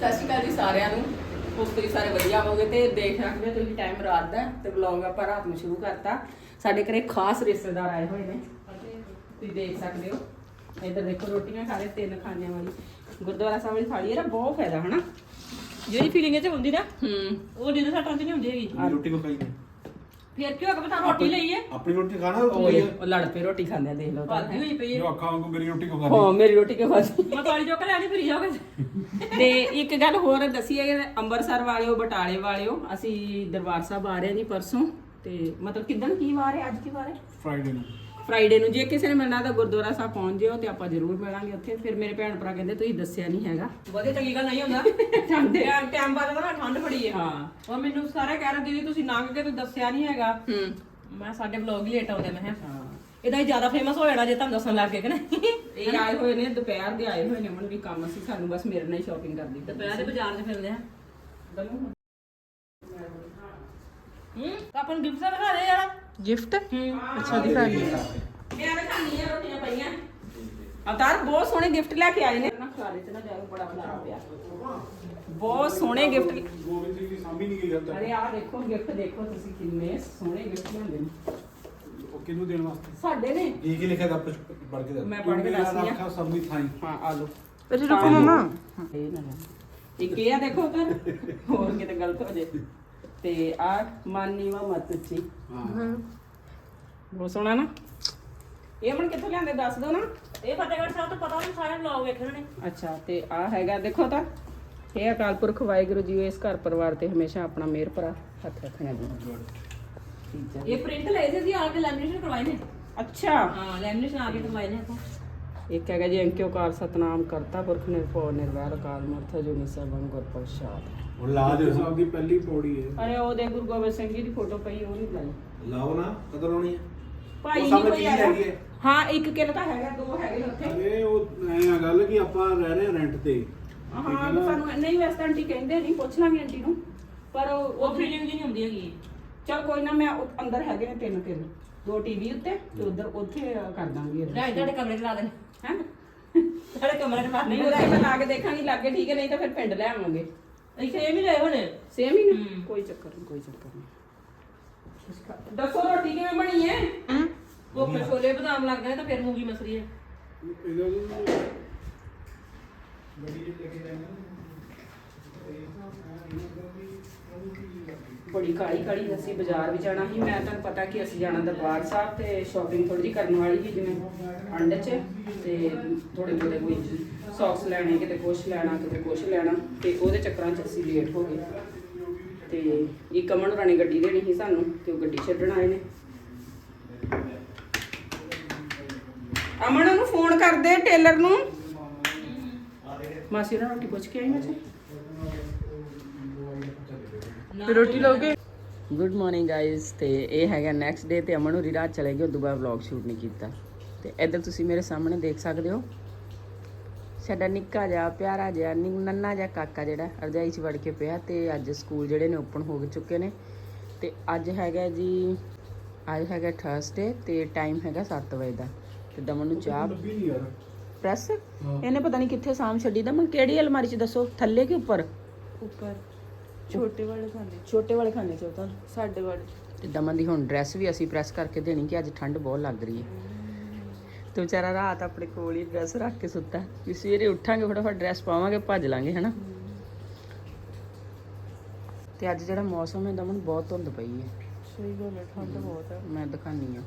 ਸਤਿ ਸ਼੍ਰੀ ਅਕਾਲ ਜੀ ਸਾਰਿਆਂ ਨੂੰ। ਹੋਪ ਤੁਸੀਂ ਸਾਰੇ ਵਧੀਆ ਹੋਵੋਗੇ ਤੇ ਦੇਖ ਹੋ ਤੁਸੀਂ ਟਾਈਮ ਰਾਤ ਦਾ ਤੇ ਵਲੌਗ ਆਪਾਂ ਰਾਤ ਨੂੰ ਸ਼ੁਰੂ ਕਰਤਾ। ਸਾਡੇ ਘਰੇ ਖਾਸ ਰਿਸ਼ਤੇਦਾਰ ਆਏ ਹੋਏ ਨੇ। ਤੁਸੀਂ ਦੇਖ ਸਕਦੇ ਹੋ। ਇੱਧਰ ਦੇਖੋ ਰੋਟੀਆਂ ਰਹੇ ਤਿੰਨ ਖਾਣਿਆਂ ਵਾਲੀ। ਗੁਰਦੁਆਰਾ ਸਾਹਿਬ ਵਾਲੀ ਥਾਲੀ ਇਹਦਾ ਬਹੁਤ ਫਾਇਦਾ ਹਨਾ? ਜਿਹੜੀ ਫੀਲਿੰਗ ਇਹ ਚ ਹੁੰਦੀ ਨਾ ਹੂੰ। ਉਹ ਜਿਹਦੇ ਸਾਟਾਂ ਚ ਨਹੀਂ ਹੁੰਦੀ ਹੈਗੀ। ਰੋਟੀ ਕੋ ਖਾਈ ਫਿਰ ਕਿਉਂ ਕਿ ਤਾਂ ਰੋਟੀ ਲਈਏ ਆਪਣੀ ਰੋਟੀ ਖਾਣਾ ਉਹ ਲੜ ਪਏ ਰੋਟੀ ਖਾਂਦੇ ਆ ਦੇਖ ਲਓ ਤਾਂ। ਹੋਈ ਪਈ ਹੈ। ਜੋ ਅੱਖਾਂ ਵਾਂਗੂ ਮੇਰੀ ਰੋਟੀ ਕੋ ਹਾਂ ਖਾਣੀ ਮੇਰੀ ਰੋਟੀ ਕਿਉਂ ਖਾਦੀ? ਮੈਂ ਕਾਲੀ ਚੋਕ ਲੈਣੀ ਫਿਰ ਜਾਓਗੇ। ਤੇ ਇੱਕ ਗੱਲ ਹੋਰ ਦਸੀਏ ਅੰਮ੍ਰਿਤਸਰ ਵਾਲਿਓ ਬਟਾਲੇ ਵਾਲਿਓ ਅਸੀਂ ਦਰਬਾਰ ਸਾਹਿਬ ਆ ਰਹੇ ਹਾਂ ਜੀ ਪਰਸੋਂ। ਤੇ ਮਤਲਬ ਕਿਦਣ ਕੀ ਵਾਰ ਹੈ? ਅੱਜ ਕੀ ਵਾਰ ਹੈ? ਫਰਾਈਡੇ ਨੂੰ। ਫਰਾਈਡੇ ਨੂੰ ਜੇ ਕਿਸੇ ਨੇ ਮਿਲਣਾ ਤਾਂ ਗੁਰਦੁਆਰਾ ਸਾਹਿਬ ਪਹੁੰਚ ਜਿਓ ਤੇ ਆਪਾਂ ਜ਼ਰੂਰ ਮਿਲਾਂਗੇ ਉੱਥੇ। ਫਿਰ ਮੇਰੇ ਭੈਣ ਭਰਾ ਕਹਿੰਦੇ ਤੁਸੀਂ ਦੱਸਿਆ ਨਹੀਂ ਹੈਗਾ। ਵਧੀਆ ਚੰਗੀ ਗੱਲ ਨਹੀਂ ਹੁੰਦਾ। ਠੰਡ। ਟਾਈਮ ਬਾਅਦ ਨਾ ਠੰਡ ਬੜੀ ਹੈ ਹਾਂ। ਉਹ ਮੈਨੂੰ ਸਾਰੇ ਕਹਿ ਰਹੇ ਦੀਦੀ ਤੁਸੀਂ ਲੰਘ ਕੇ ਤੁਸੀਂ ਦੱਸਿਆ ਨਹੀਂ ਹੈਗਾ। ਹੂੰ। ਮੈਂ ਸਾਡੇ ਵਲੌਗ ਹੀ ਲੇਟ ਆਉਂਦੇ ਮੈਂ ਹਾਂ। ਇਹਦਾ ਹੀ ਜ਼ਿਆਦਾ ਫੇਮਸ ਹੋ ਜਾਣਾ ਜੇ ਤੁਹਾਨੂੰ ਦੱਸਣ ਲੱਗ ਗਏ ਕਿ ਨਹੀਂ? ਇਹ ਆਏ ਹੋਏ ਨੇ ਦੁਪਹਿਰ ਦੇ ਆਏ ਹੋਏ ਨੇ ਮਨ ਵੀ ਕੰਮ ਸੀ ਸਾਨੂੰ ਬਸ ਮੇਰੇ ਨਾਲ ਹੀ ਸ਼ਾਪਿੰਗ ਕਰਦੀ ਦੁਪਹਿਰ ਦੇ ਬਾਜ਼ਾਰ 'ਚ ਫਿਰਦੇ ਆ। ਹੂੰ ਤਾਂ ਆਪਾਂ ਨੂੰ ਗਿਫਟ ਦਿਖਾ ਦੇ ਯਾਰ। ਗਿਫਟ ਹੂੰ। ਅੱਛਾ ਦਿਖਾਣੀ ਮੈਂ ਦਿਖਾਣੀ ਆ ਰੋਟੀਆਂ ਪਈਆਂ। ਅਵਤਾਰ ਬਹੁਤ ਸੋਹਣੇ ਗਿਫਟ ਲੈ ਕੇ ਆਏ ਨੇ। ਨਾ ਖਲਾਰੇ ਚ ਨਾ ਜਾਓ ਬੜਾ ਬੜਾ ਪਿਆ। ਬਹੁਤ ਸੋਹਣੇ ਗਿਫਟ ਗੋਬਿੰਦ ਸਿੰਘ ਦੀ ਸਾਂਭੀ ਨਹੀਂ ਗਈ ਹਲ ਅਰੇ ਆਹ ਦੇਖੋ ਗਿਫਟ ਦੇਖੋ ਤੁਸੀਂ ਕਿੰਨੇ ਸੋਹਣੇ ਗਿਫਟ ਲਿਆਂਦੇ ਨੇ। ਉਹ ਕਿਹਨੂੰ ਦੇਣ ਵਾਸਤੇ? ਸਾਡੇ ਨੇ। ਕੀ ਕੀ ਲਿਖਿਆ ਦਾ ਪੜ ਕੇ ਦੱਸ ਮੈਂ ਪੜ੍ਹ ਕੇ ਦੱਸਦੀ ਹਾਂ। ਆਖਾ ਸੰਮੀ ਥਾਈ। ਹਾਂ ਆ ਲੋ ਅਰੇ ਰੁਕੋ ਮਮਾ। ਇਹ ਨਾ ਇੱਕ ਇਹ ਆ ਦੇਖੋ ਤਾਂ ਹੋਰ ਕਿਤੇ ਗਲਤ ਹੋ ਜੇ। ਤੇ ਆ ਮਾਨੀਵਾ ਮਤਚੀ ਹਾਂ। ਬਹੁਤ ਸੋਹਣਾ ਨਾ। ਇਹ ਮਨ ਕਿੱਥੋਂ ਲਿਆਂਦੇ ਦੱਸ ਦੋ ਨਾ। ਇਹ ਫਤਿਹਗੜ੍ਹ ਸਾਹਿਬ ਤੋਂ ਪਤਾ ਨਹੀਂ ਸਾਰੇ ਵਲੌਗ ਵੇਖੇ ਨੇ। ਅੱਛਾ ਤੇ ਆ ਹੈਗਾ ਦੇਖੋ ਤਾਂ। ਇਹ ਅਕਾਲ ਪੁਰਖ ਵਾਹਿਗੁਰੂ ਜੀ ਇਸ ਘਰ ਪਰਿਵਾਰ ਤੇ ਹਮੇਸ਼ਾ ਆਪਣਾ ਮਿਹਰ ਭਰਾ ਹੱਥ ਰੱਖਣਾ ਜੀ। ਠੀਕ ਹੈ ਇਹ ਪ੍ਰਿੰਟ ਲਏ ਸੀ ਅਸੀਂ ਆ ਕੇ ਲੈਮੀਨੇਸ਼ਨ ਕਰਵਾਏ ਨੇ। ਅੱਛਾ। ਹਾਂ ਲੈਮੀਨੇਸ਼ਨ ਆ ਕੇ ਕਰਵਾਏ ਨੇ ਆਪਾਂ। ਇੱਕ ਹੈਗਾ ਜੀ ਅੰਕਿਓਕਾਰ ਸਤਨਾਮ ਕਰਤਾ ਪੁਰਖ ਨਿਰਭਉ ਨਿਰਵੈਰ ਅਕਾਲ ਮੂਰਤ ਜੋ ਨਿਸਬੰ ਗੁਰ ਪ੍ਰਸਾਦ। ਉਹ ਲਾ ਦੇ ਸਾਹਿਬ ਦੀ ਪਹਿਲੀ ਪੌੜੀ ਹੈ। ਅਰੇ ਉਹਦੇ ਗੁਰੂ ਗੋਬਿੰਦ ਸਿੰਘ ਜੀ ਦੀ ਫੋਟੋ ਪਈ ਉਹ ਨਹੀਂ ਲਾਈ। ਲਾਓ ਨਾ ਕਦੋਂ ਲਾਉਣੀ ਹੈ? ਭਾਈ ਉਹ ਨਹੀਂ ਸਾਹਮਣੇ ਕੋਈ ਚੀਜ਼ ਹੈਗੀ? ਹੈ। ਹਾਂ ਇੱਕ ਕਿੱਲ ਤਾਂ ਹੈਗਾ ਦੋ ਹੈਗੇ ਉੱਥੇ। ਅਰੇ ਉਹ ਐ ਆ ਗੱਲ ਕਿ ਆਪਾਂ ਰਹਿ ਰਹੇ ਰੈਂਟ ਤੇ। ਹਾਂ ਸਾਨੂੰ ਨਹੀਂ ਵੈਸੇ ਆਂਟੀ ਕਹਿੰਦੇ ਨਹੀਂ ਪੁੱਛ ਲਾਂਗੇ ਆਂਟੀ ਨੂੰ। ਪਰ ਉਹ ਉਹ ਫੀਲਿੰਗ ਜੀ ਨਹੀਂ ਹੁੰਦੀ ਹੈਗੀ। ਚਲ ਕੋਈ ਨਾ ਮੈਂ ਉਹ- ਅੰਦਰ ਹੈਗੇ ਨੇ ਤਿੰਨ ਕਿੱਲ ਦੋ ਟੀਵੀ ਉੱਤੇ ਤੇ ਉਧਰ ਉੱਥੇ ਕਰ ਦਾਂਗੇ ਲੈ ਤੁਹਾਡੇ ਕਮਰੇ 'ਚ ਲਾ ਦੇਣੇ। ਹੈ? ਤੁਹਾਡੇ ਕਮਰੇ 'ਚ ਮਾਰ ਨਹੀਂ ਉਹਦਾ ਮੈਂ ਲਾ ਕੇ ਦੇਖਾਂਗੀ ਲੱਗੇ ਠੀਕ ਹੈ ਨਹੀਂ ਤਾਂ ਫਿਰ ਪਿੰਡ ਲੈ ਆਵਾਂਗੇ। ਅਸੀਂ ਸੇਮ ਹੀ ਲਏ ਹੋਣੇ। ਸੇਮ ਹੀ ਨਾ। ਕੋਈ ਚੱਕਰ ਨਹੀਂ ਕੋਈ ਚੱਕਰ ਨਹੀਂ ਦੱਸੋ ਰੋਟੀ ਕਿਵੇਂ ਬਣੀ ਹੈ? ਉਹ ਛੋਲੇ ਬਦਾਮ ਲੱਗ ਗਏ ਤਾਂ ਫਿਰ ਮੂੰਗੀ ਮਸਰੀ ਹੈ ਬੜੀ ਜਿਹੀ ਕਾਲੀ ਕਾਲੀ ਅਸੀਂ ਬਾਜ਼ਾਰ ਵੀ ਜਾਣਾ ਸੀ। ਮੈਂ ਤੁਹਾਨੂੰ ਪਤਾ ਕਿ ਅਸੀਂ ਜਾਣਾ ਦਰਬਾਰ ਸਾਹਿਬ ਤੇ ਸ਼ਾਪਿੰਗ ਥੋੜੀ ਜਿਹੀ ਕਰਨ ਵਾਲੀ ਸੀ, ਜਿਵੇਂ ਅੰਡ 'ਚ ਤੇ ਥੋੜੇ ਥੋੜੇ ਕੋਈ ਸੌਕਸ ਲੈਣੇ, ਕਿਤੇ ਕੁਛ ਲੈਣਾ, ਕਿਤੇ ਕੁਛ ਲੈਣਾ ਤੇ ਉਹਦੇ ਚੱਕਰਾਂ 'ਚ ਅਸੀਂ ਲੇਟ ਹੋ ਗਏ। ਤੇ ਇੱਕ ਅਮਨ ਰਾਣੀ ਗੱਡੀ ਦੇਣੀ ਸੀ ਸਾਨੂੰ ਤੇ ਉਹ ਗੱਡੀ ਛੱਡਣ ਆਏ ਨੇ। ਅਮਨ ਨੂੰ ਫੋਨ ਕਰਦੇ ਟੇਲਰ ਨੂੰ। ਮਾਸੀ ਨਾਲ ਰੋਟੀ ਪੁੱਛ ਕੇ ਆਈ ਮੈਂ ਰੋਟੀ ਲੋਗੇ ਗੁੱਡ ਮਾਰਨਿੰਗ ਗਾਇਸ ਤੇ ਇਹ ਹੈਗਾ ਨੈਕਸਟ ਡੇ ਤੇ ਅਮਨ ਹੋਰੀ ਰਾਤ ਚਲੇ ਗਏ ਉਦੋਂ ਬਾਅਦ ਵਲੌਗ ਸ਼ੂਟ ਨਹੀਂ ਕੀਤਾ। ਤੇ ਇੱਧਰ ਤੁਸੀਂ ਮੇਰੇ ਸਾਹਮਣੇ ਦੇਖ ਸਕਦੇ ਹੋ। ਸਾਡਾ ਨਿੱਕਾ ਜਿਹਾ ਪਿਆਰਾ ਜਿਹਾ ਨੰਨਾ ਜਿਹਾ ਕਾਕਾ ਜਿਹੜਾ ਰਜਾਈ 'ਚ ਵੜ ਕੇ ਪਿਆ ਤੇ ਅੱਜ ਸਕੂਲ ਜਿਹੜੇ ਨੇ ਓਪਨ ਹੋ ਚੁੱਕੇ ਨੇ। ਤੇ ਅੱਜ ਹੈਗਾ ਜੀ ਅੱਜ ਹੈਗਾ ਥਰਸਡੇ ਤੇ ਟਾਈਮ ਹੈਗਾ 7 ਵਜੇ ਦਾ। ਤੇ ਦਮਨ ਨੂੰ ਚਾਹ ਪ੍ਰੈਸ। ਇਹਨੇ ਪਤਾ ਨਹੀਂ ਕਿੱਥੇ ਸਾਮ ਛੱਡੀ ਦਮਨ ਕਿਹੜੀ ਅਲਮਾਰੀ 'ਚ ਦੱਸੋ? ਥੱਲੇ ਕਿ ਉੱਪਰ? ਉੱਪਰ। ਛੋਟੇ ਵਾਲੇ ਖਾਣੇ ਛੋਟੇ ਵਾਲੇ 'ਚ ਸਾਡੇ ਵਾਲੇ। ਤੇ ਦਮਨ ਦੀ ਹੁਣ ਡਰੈਸ ਵੀ ਅਸੀਂ ਪ੍ਰੈਸ ਕਰਕੇ ਦੇਣੀ ਕਿ ਅੱਜ ਠੰਡ ਬਹੁਤ ਲੱਗ ਰਹੀ ਹੈ। ਤੇ ਵਿਚਾਰਾ ਰਾਤ ਆਪਣੇ ਕੋਲ ਹੀ ਡਰੈਸ ਰੱਖ ਕੇ ਸੁੱਤਾ। ਵੀ ਸਵੇਰੇ ਉੱਠਾਂਗੇ ਫਟਾਫਟ ਡਰੈਸ ਪਾਵਾਂਗੇ ਭੱਜ ਲਾਂਗੇ ਹਨਾ। ਤੇ ਅੱਜ ਜਿਹੜਾ ਮੌਸਮ ਹੈ ਦਮਨ ਬਹੁਤ ਧੁੰਦ ਪਈ ਹੈ। ਸਹੀ ਗੱਲ ਹੈ ਠੰਡ ਬਹੁਤ ਹੈ। ਮੈਂ ਦਿਖਾਨੀ ਆ।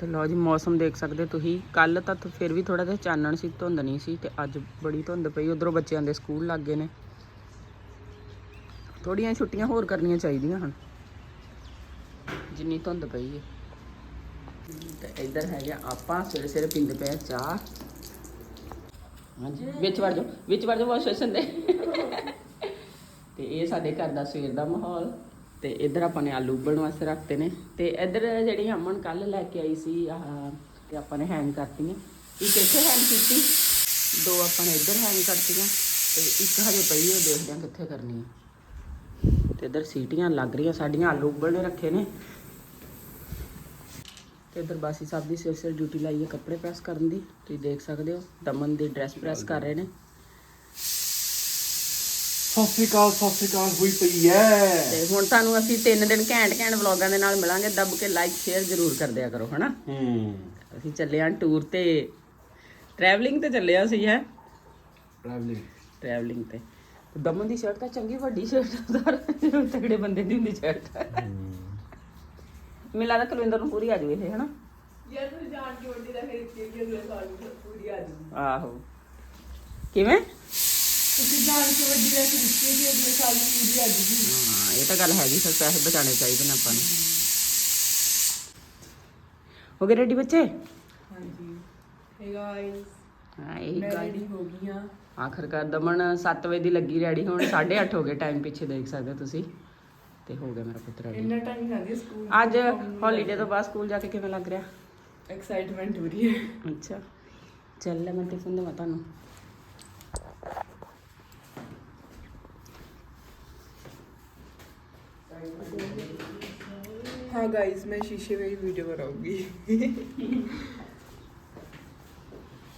ਤੇ ਲਓ ਜੀ ਮੌਸਮ ਦੇਖ ਸਕਦੇ ਤੁਸੀਂ। ਕੱਲ ਤਾਂ ਫਿਰ ਵੀ ਥੋੜਾ ਜਿਹਾ ਚਾਨਣ ਸੀ ਧੁੰਦ ਨਹੀਂ ਸੀ ਤੇ ਅੱਜ ਬੜੀ ਧੁੰਦ ਪਈ। ਉਧਰੋਂ ਬੱਚਿਆਂ ਦੇ ਸਕੂਲ ਲੱਗ ਗਏ ਨੇ। ਥੋੜੀਆਂ ਛੁੱਟੀਆਂ ਹੋਰ ਕਰਨੀਆਂ ਚਾਹੀਦੀਆਂ ਹਨ। ਜਿੰਨੀ ਧੁੰਦ ਪਈ ਹੈ ਤੇ ਇੱਧਰ ਹੈਗੇ ਆਪਾਂ, ਸਵੇਰੇ ਸਵੇਰੇ ਪੀਂਦੇ ਪਏ ਚਾਹ। ਹਾਂਜੀ, ਵਿੱਚ ਵੜ ਜਾਓ, ਵਿੱਚ ਵੜ ਜਾਓ ਵਾਸ਼ ਬੇਸਿਨ ਦੇ ਤੇ ਇਹ ਸਾਡੇ ਘਰ ਦਾ ਸਵੇਰ ਦਾ ਮਾਹੌਲ। ਤੇ ਇੱਧਰ ਆਪਾਂ ਨੇ ਆਲੂ ਉਬਲਣ ਵਾਸਤੇ ਰੱਖਤੇ ਨੇ। ਤੇ ਇੱਧਰ ਜਿਹੜੀ ਅਮਨ ਕੱਲ ਲੈ ਕੇ ਆਈ ਸੀ, ਆਹ, ਤੇ ਆਪਾਂ ਨੇ ਹੈਂਗ ਕਰਤੀਆਂ। ਇੱਕ ਇੱਥੇ ਹੈਂਗ ਕੀਤੀ, ਦੋ ਆਪਾਂ ਨੇ ਇੱਧਰ ਹੈਂਗ ਕਰਤੀਆਂ। ਤੇ ਇੱਕ ਹਜੇ ਪਈ ਉਹ ਦੇਖਦੇ ਹਾਂ ਕਿੱਥੇ ਕਰਨੀ ਹੈ ਤੇ ਇੱਧਰ ਸੀਟੀਆਂ ਲੱਗ ਰਹੀਆਂ ਸਾਡੀਆਂ ਆਲੂ ਉਬਲਣੇ ਰੱਖੇ ਨੇ। ਤੇ ਇੱਧਰ ਬਾਸੀ ਸਾਹਿਬ ਦੀ ਸਿਰ ਸਿਰ ਡਿਊਟੀ ਲਾਈ ਹੈ ਕੱਪੜੇ ਪ੍ਰੈਸ ਕਰਨ ਦੀ ਤੁਸੀਂ ਦੇਖ ਸਕਦੇ ਹੋ ਦਮਨ ਦੀ ਡਰੈਸ ਪ੍ਰੈਸ ਕਰ ਰਹੇ ਨੇ। ਸਤਿ ਸ਼੍ਰੀ ਅਕਾਲ ਸਤਿ ਸ਼੍ਰੀ ਅਕਾਲ ਹੋਈ ਪਈ ਐ ਤੇ ਹੁਣ ਤੁਹਾਨੂੰ ਅਸੀਂ ਤਿੰਨ ਦਿਨ ਘੈਂਟ ਘੈਂਟ ਵਲੌਗਾਂ ਦੇ ਨਾਲ ਮਿਲਾਂਗੇ ਦੱਬ ਕੇ ਲਾਈਕ ਸ਼ੇਅਰ ਜ਼ਰੂਰ ਕਰ ਦਿਆ ਕਰੋ ਹਨਾ? ਹੂੰ। ਅਸੀਂ ਚੱਲੇ ਆਂ ਟੂਰ ਤੇ। ਟਰੈਵਲਿੰਗ ਤੇ ਚੱਲਿਆ ਸੀ ਹੈ? ਟਰੈਵਲਿੰਗ ਟਰੈਵਲਿੰਗ ਤੇ। ਦਮਨ ਦੀ ਸ਼ਰਟ ਤਾਂ ਚੰਗੀ ਵੱਡੀ ਸ਼ਰਟ ਆ ਤਗੜੇ ਬੰਦੇ ਦੀ ਹੁੰਦੀ ਸ਼ਰਟ ਮੈਨੂੰ ਲੱਗਦਾ ਕੁਲਵਿੰਦਰ ਨੂੰ ਪੂਰੀ ਆ ਜੂ ਇਹ ਹਨਾ? ਯਾਰ ਤੂੰ ਜਾਣ ਕੇ ਵੱਡੀ ਦਾ ਫਿਰ ਇੱਥੇ ਵੀ ਅਗਲੇ ਸਾਲ ਨੂੰ ਪੂਰੀ ਆ ਜੂਗੀ। ਆਹੋ। ਕਿਵੇਂ? ਤੁਸੀਂ ਜਾਣ ਕੇ ਵੱਡੀ ਲੈ ਕੇ ਦਿੱਤੀ ਵੀ ਅਗਲੇ ਸਾਲ ਨੂੰ ਪੂਰੀ ਆ ਜੂਗੀ। ਹਾਂ ਇਹ ਤਾਂ ਗੱਲ ਹੈਗੀ ਫਿਰ ਪੈਸੇ ਬਚਾਉਣੇ ਚਾਹੀਦੇ ਨੇ ਆਪਾਂ ਨੂੰ। ਹੋ ਗਏ ਰੈਡੀ ਬੱਚੇ? ਹਾਂਜੀ। ਹੇ ਗਾਇਸ ਹਾਂ ਇਹ ਮੈਂ ਹੋ ਗਈ ਹਾਂ। ਆਖਰਕਾਰ ਦਮਨ 7 ਵਜੇ ਦੀ ਲੱਗੀ ਰੈਡੀ ਹੁਣ 8:30 ਹੋ ਗਏ ਟਾਈਮ ਪਿੱਛੇ ਦੇਖ ਸਕਦੇ ਹੋ ਤੁਸੀਂ ਤੇ ਹੋ ਗਿਆ ਮੇਰਾ ਪੁੱਤ ਰੈਡੀ ਇੰਨਾ ਟਾਈਮ ਲੱਗ ਗਿਆ ਸਕੂਲ ਅੱਜ ਹੌਲੀਡੇ ਤੋਂ ਬਾਅਦ ਸਕੂਲ ਜਾ ਕੇ ਕਿਵੇਂ ਲੱਗ ਰਿਹਾ ਐਕਸਾਈਟਮੈਂਟ ਹੋ ਰਹੀ ਹੈ ਅੱਛਾ ਚੱਲ ਲੈ ਮੈਂ ਟਿਫਨ ਦੇਵਾਂ ਤੁਹਾਨੂੰ हाँ गाइस मैं शीशे में ही वीडियो बनाऊंगी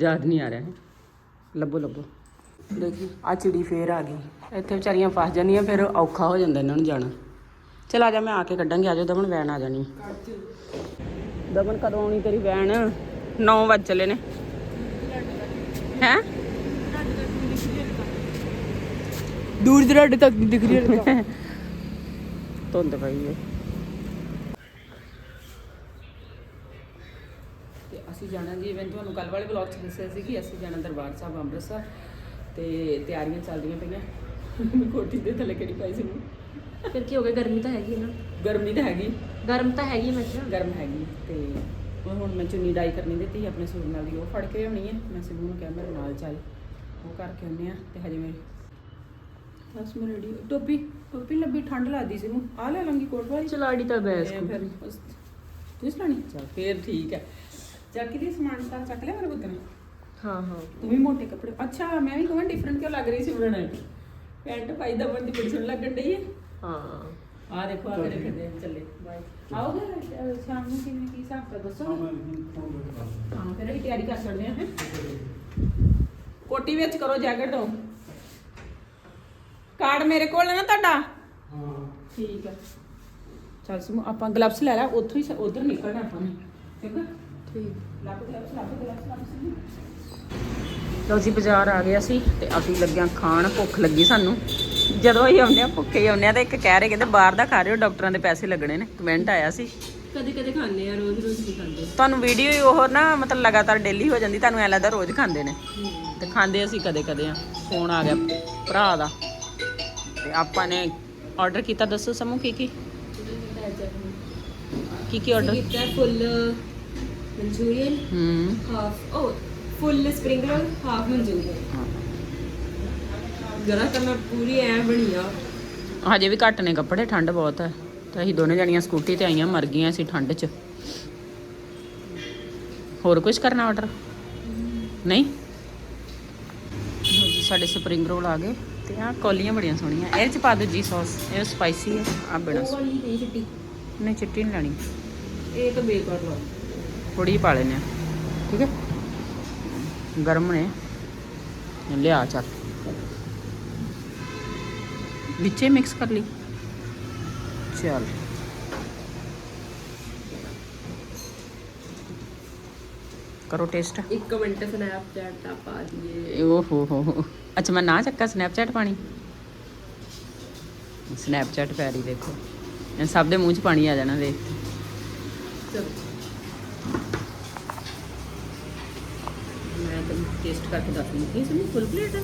ਯਾਦ ਨਹੀਂ ਆ ਰਿਹਾ ਲੱਭੋ ਲੱਭੋ। ਦੇਖੀ ਆ ਚਿੜੀ ਫੇਰ ਆ ਗਈ। ਇੱਥੇ ਵਿਚਾਰੀਆਂ ਫਸ ਜਾਂਦੀਆਂ ਫਿਰ ਔਖਾ ਹੋ ਜਾਂਦਾ ਇਹਨਾਂ ਨੂੰ ਜਾਣਾ। ਚਲ ਆ ਜਾ ਮੈਂ ਆ ਕੇ ਕੱਢਾਂਗੀ। ਆ ਜਾ ਦਮਨ ਵੈਨ ਆ ਜਾਣੀ। ਦਮਨ ਕਦੋਂ ਆਉਣੀ ਤੇਰੀ ਵੈਨ 9 ਵਜ ਚਲੇ ਨੇ। ਹੈ? ਦੂਰ ਦਰਾਡੇ ਤੱਕ ਦਿਖ ਰਹੀ ਧੁੰਦ ਪਈ ਹੈ। ਅਸੀਂ ਜਾਣਾ ਜੀ ਇਵੈਂਟ ਤੁਹਾਨੂੰ ਕੱਲ ਵਾਲੇ ਵਲੌਗ 'ਚ ਦੱਸਿਆ ਸੀ ਕਿ ਅਸੀਂ ਜਾਣਾ ਦਰਬਾਰ ਸਾਹਿਬ ਅੰਮ੍ਰਿਤਸਰ ਤੇ ਤਿਆਰੀਆਂ ਚੱਲਦੀਆਂ ਪਈਆਂ। ਕੋਟੀ ਦੇ ਥੱਲੇ ਕਿਹੜੀ ਪਾਈ ਸੀ ਮੈਂ? ਫਿਰ ਕੀ ਹੋ ਗਿਆ? ਗਰਮੀ ਤਾਂ ਹੈਗੀ ਨਾ। ਗਰਮੀ ਤਾਂ ਹੈਗੀ। ਗਰਮ ਤਾਂ ਹੈਗੀ ਮੈਂ ਕਿਹਾ। ਗਰਮ ਹੈਗੀ ਤੇ ਹੁਣ ਮੈਂ ਚੁੰਨੀ ਡਾਈ ਕਰਨੀ ਦਿੱਤੀ ਆਪਣੇ ਸੂਟ ਨਾਲ ਦੀ ਉਹ ਫੜ ਕੇ ਆਉਣੀ ਹੈ ਮੈਂ ਸਿਮੂ ਨੂੰ ਕਿਹਾ ਮੇਰੇ ਨਾਲ ਚੱਲ। ਉਹ ਕਰਕੇ ਆਉਂਦੇ ਆ ਤੇ ਹਜੇ ਮੈਂ ਬਸ ਮੈਂ ਰੈਡੀ ਟੋਪੀ ਟੋਪੀ ਲੱਭੀ ਠੰਡ ਲੱਗਦੀ ਸੀ ਨੂੰ ਆ ਲੈ ਲਾਂਗੀ ਕੋਟ ਵਾਲੀ। ਚਲਾੜੀ ਤਾਂ ਬੈਸ ਫਿਰ ਉਸ- ਤੂੰ ਚਲਾਣੀ ਚੱਲ ਫੇਰ ਠੀਕ ਹੈ। ਚੱਕ ਲਈ ਸਮਾਨ ਤਾਂ ਚੱਕ ਲਿਆ ਮੇਰੇ ਪੁੱਤ ਨੇ ਹਾਂ ਹਾਂ ਤੂੰ ਵੀ ਮੋਟੇ ਕੱਪੜੇ ਅੱਛਾ ਮੈਂ ਵੀ ਕਹਾਂ ਡਿਫਰੈਂਟ ਕਿਉਂ ਲੱਗ ਰਹੀ ਸੀ ਬਣਾਣਾ ਪੈਂਟ ਪਾਈ ਦਾ ਬੰਦੀ ਬੜੀ ਸੋਹਣੀ ਲੱਗਣ ਡਈ ਹੈ ਹਾਂ ਆ ਦੇਖੋ ਆ ਮੇਰੇ ਫਿਰਦੇ ਚੱਲੇ ਬਾਏ ਆਓਗੇ ਅਹ, ਸ਼ਾਮ ਨੂੰ ਕਿਵੇਂ ਕੀ ਹਿਸਾਬ ਕਰ ਦੱਸੋ ਹਾਂ ਮੈਂ ਫੋਨ ਕਰ ਹਾਂ ਫਿਰ ਅਸੀਂ ਤਿਆਰੀ ਕਰ ਸਕਦੇ ਹਾਂ ਹੈਂ। ਕੋਟੀ ਵਿੱਚ ਕਰੋ ਜੈਕਟ ਤੋਂ ਕਾਰਡ ਮੇਰੇ ਕੋਲ ਹੈ ਨਾ ਤੁਹਾਡਾ ਹਾਂ ਠੀਕ ਹੈ ਚੱਲ ਸਮੂਹ ਆਪਾਂ ਗਲਵਸ ਲੈ ਲੈ ਉੱਥੋਂ ਹੀ ਉਧਰ ਨਿਕਲਣਾ ਆਪਾਂ ਨੇ ਠੀਕ ਹੈ ਲਓ ਜੀ ਬਾਜ਼ਾਰ ਆ ਗਏ ਅਸੀਂ ਤੇ ਅਸੀਂ ਲੱਗਿਆ ਖਾਣ ਭੁੱਖ ਲੱਗੀ ਸਾਨੂੰ। ਜਦੋਂ ਅਸੀਂ ਆਉਂਦੇ ਆ ਭੁੱਖੇ ਹੀ ਆਉਂਦੇ ਆ ਤੇ ਇੱਕ ਕਹਿ ਰਹੇ ਕਹਿੰਦੇ ਬਾਹਰ ਦਾ ਖਾ ਰਹੇ ਹੋ ਡਾਕਟਰਾਂ ਦੇ ਪੈਸੇ ਲੱਗਣੇ ਨੇ। ਕਮੈਂਟ ਆਇਆ ਸੀ। ਕਦੇ ਕਦੇ ਖਾਂਦੇ ਆ ਰੋਜ਼ ਰੋਜ਼ ਨਹੀਂ ਖਾਂਦੇ। ਤੁਹਾਨੂੰ ਵੀਡੀਓ ਹੀ ਉਹ ਨਾ ਮਤਲਬ ਲਗਾਤਾਰ ਡੇਲੀ ਹੋ ਜਾਂਦੀ ਤੁਹਾਨੂੰ ਐ ਲੱਗਦਾ ਰੋਜ਼ ਖਾਂਦੇ ਨੇ। ਤੇ ਖਾਂਦੇ ਅਸੀਂ ਕਦੇ ਕਦੇ ਆ ਫੋਨ ਆ ਗਿਆ ਭਰਾ ਦਾ। ਤੇ ਆਪਾਂ ਨੇ ਆਰਡਰ ਕੀਤਾ ਦੱਸੋ ਸਮੂਹ ਕੀ ਕੀ ਕੀ ਕੀ ਆਰਡਰ ਕੀਤਾ ਫੁੱਲ ਮਨਚੂਰੀਅਨ ਹੂੰ ਹਾਫ ਓ full spring roll half manchurian ਜਰਾ ਤਾਂ ਮੈਂ ਪੂਰੀ ਐ ਬਣੀ ਆ। ਹਜੇ ਵੀ ਘੱਟ ਨੇ ਕੱਪੜੇ ਠੰਡ ਬਹੁਤ ਹੈ ਤੇ ਅਸੀਂ ਦੋਨੇ ਜਣੀਆਂ ਸਕੂਟੀ ਤੇ ਆਈਆਂ ਮਰ ਗਈਆਂ ਅਸੀਂ ਠੰਡ 'ਚ। ਹੋਰ ਕੁਝ ਕਰਨਾ ਆਰਡਰ ਨਹੀਂ? ਜੀ ਸਾਡੇ ਸਪਰਿੰਗ ਰੋਲ ਆ ਗਏ ਤੇ ਆਹ ਕੌਲੀਆਂ ਬੜੀਆਂ ਸੋਹਣੀਆਂ। ਇਹ 'ਚ ਪਾ ਦਿਓ ਜੀ ਸੌਸ ਇਹ ਸਪਾਈਸੀ ਹੈ ਆ ਵਾਲੀ ਨਹੀਂ ਚਿੱਟੀ। ਨਹੀਂ ਚਿੱਟੀ ਨਹੀਂ ਲੈਣੀ। ਇਹ ਤਾਂ ਬੇਕਾਰ ਲਾ। ਥੋੜੀ ਪਾ ਲੈਨੇ ਆ। ਠੀਕ ਹੈ? ਗਰਮ ਨੇ। ਲਿਆ ਚੱਲ। ਵਿੱਚੇ ਮਿਕਸ ਕਰ ਲਈ। ਚੱਲ। ਕਰੋ ਟੇਸਟ ਇੱਕ ਮਿੰਟ ਸਨੈਪਚੈਟ ਤਾਂ ਪਾ ਦਈਏ। ਓ ਹੋ ਅੱਛਾ ਮੈਂ ਨਾ ਚੱਕਾ ਸਨੈਪਚੈਟ ਪਾਣੀ? ਸਨੈਪਚੈਟ ਪੈ ਰਹੀ ਦੇਖੋ। ਇਹ ਸਭ ਦੇ ਮੂੰਹ 'ਚ ਪਾਣੀ ਆ ਜਾਣਾ ਦੇਖ ਚਲੋ ਮੈਂ ਤਾਂ ਟੇਸਟ ਕਰਕੇ ਦੱਸ ਦਿੰਦੀ ਇਹ ਸਮਝ ਫੁੱਲ ਪਲੇਟ ਹੈ।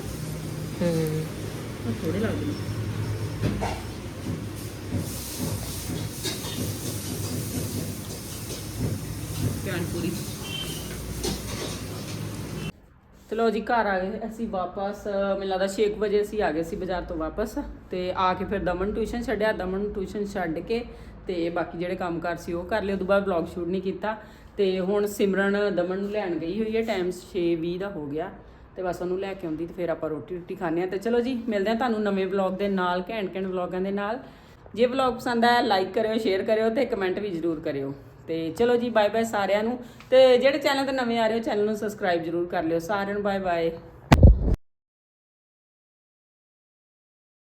ਹੂੰ ਥੋੜੇ ਲੱਗਦੇ ਨੇ ਪਿਆਨ ਪੂਰੀ। ਚਲੋ ਜੀ ਘਰ ਆ ਗਏ ਅਸੀਂ ਵਾਪਸ। ਮੈਨੂੰ ਲੱਗਦਾ 6 ਵਜੇ ਅਸੀਂ ਆ ਗਏ ਸੀ ਬਾਜ਼ਾਰ ਤੋਂ ਵਾਪਸ। ਤੇ ਆ ਕੇ ਫਿਰ ਦਮਨ ਟਿਊਸ਼ਨ ਛੱਡਿਆ। ਦਮਨ ਟਿਊਸ਼ਨ ਛੱਡ ਕੇ ਤੇ ਬਾਕੀ ਜਿਹੜੇ ਕੰਮਕਾਰ ਸੀ ਉਹ ਕਰ ਲਏ। ਉਦੋਂ ਬਾਅਦ ਵਲੌਗ ਸ਼ੂਟ ਨਹੀਂ ਕੀਤਾ। ਤੇ ਹੁਣ ਸਿਮਰਨ ਦਮਨ ਨੂੰ ਲੈਣ ਗਈ ਹੋਈ ਹੈ ਟਾਈਮ 6:20 ਦਾ ਹੋ ਗਿਆ ਤੇ ਬਸ ਉਹਨੂੰ ਲੈ ਕੇ ਆਉਂਦੀ ਤੇ ਫਿਰ ਆਪਾਂ ਰੋਟੀ ਰੋਟੀ ਖਾਣੇ ਆ ਤੇ ਚਲੋ ਜੀ, ਮਿਲਦੇ ਆ ਤੁਹਾਨੂੰ ਨਵੇਂ ਵਲੌਗ ਦੇ ਨਾਲ ਘੈਂਟ ਘੈਂਟ ਵਲੌਗਾਂ ਦੇ ਨਾਲ। ਜੇ ਵਲੌਗ ਪਸੰਦ ਆਇਆ ਲਾਈਕ ਕਰਿਓ ਸ਼ੇਅਰ ਕਰਿਓ ਤੇ ਕਮੈਂਟ ਵੀ ਜ਼ਰੂਰ ਕਰਿਓ। ਤੇ ਚਲੋ ਜੀ ਬਾਏ ਬਾਏ ਸਾਰਿਆਂ ਨੂੰ। ਤੇ ਜਿਹੜੇ ਚੈਨਲ ਤੇ ਨਵੇਂ ਆ ਰਹੇ ਹੋ ਚੈਨਲ ਨੂੰ ਸਬਸਕ੍ਰਾਈਬ ਜ਼ਰੂਰ ਕਰ ਲਿਓ। ਸਾਰਿਆਂ ਨੂੰ ਬਾਏ ਬਾਏ